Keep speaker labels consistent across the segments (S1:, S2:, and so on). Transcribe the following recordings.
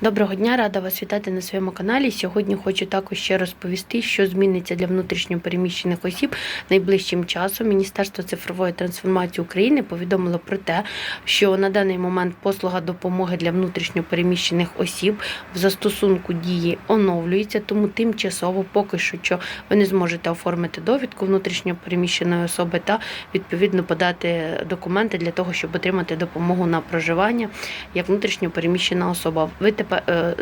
S1: Доброго дня, рада вас вітати на своєму каналі. Сьогодні хочу також ще розповісти, що зміниться для внутрішньо переміщених осіб найближчим часом. Міністерство цифрової трансформації України повідомило про те, що на даний момент послуга допомоги для внутрішньо переміщених осіб в застосунку дії оновлюється, тому тимчасово поки що ви не зможете оформити довідку внутрішньо переміщеної особи та відповідно подати документи для того, щоб отримати допомогу на проживання як внутрішньо переміщена особа. Ви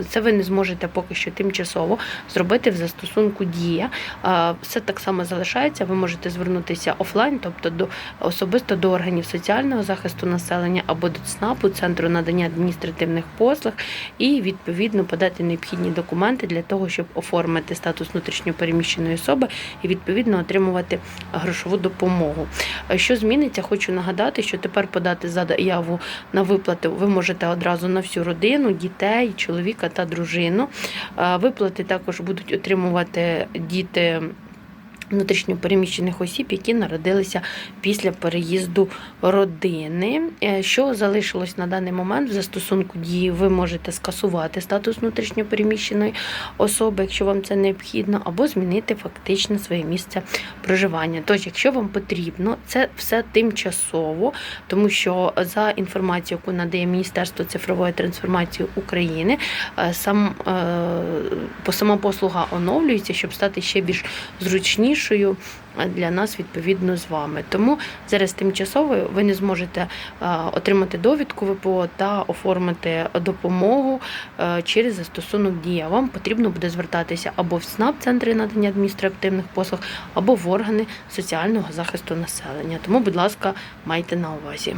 S1: це ви не зможете поки що тимчасово зробити в застосунку Дія. Е, Все так само залишається. Ви можете звернутися офлайн, тобто до особисто до органів соціального захисту населення або до ЦНАПу, центру надання адміністративних послуг, і відповідно подати необхідні документи для того, щоб оформити статус внутрішньо переміщеної особи і відповідно отримувати грошову допомогу. Е, Що зміниться? Хочу нагадати, що тепер подати заяву на виплати ви можете одразу на всю родину, дітей, чоловіка та дружину. Виплати також будуть отримувати діти. Внутрішньо переміщених осіб, які народилися після переїзду родини. Е, Що залишилось на даний момент в застосунку дії, ви можете скасувати статус внутрішньо переміщеної особи, якщо вам це необхідно, або змінити фактично своє місце проживання. Тож, якщо вам потрібно, це все тимчасово, тому що за інформацією, яку надає Міністерство цифрової трансформації України, е, сам е, сама послуга оновлюється, щоб стати ще більш зручнішою е, для нас відповідно з вами. Тому зараз тимчасово ви не зможете е, отримати довідку ВПО та оформити допомогу е, через застосунок Дія. Вам потрібно буде звертатися або в СНАП, центри надання адміністративних послуг, або в органи соціального захисту населення. Тому, будь ласка, майте на увазі.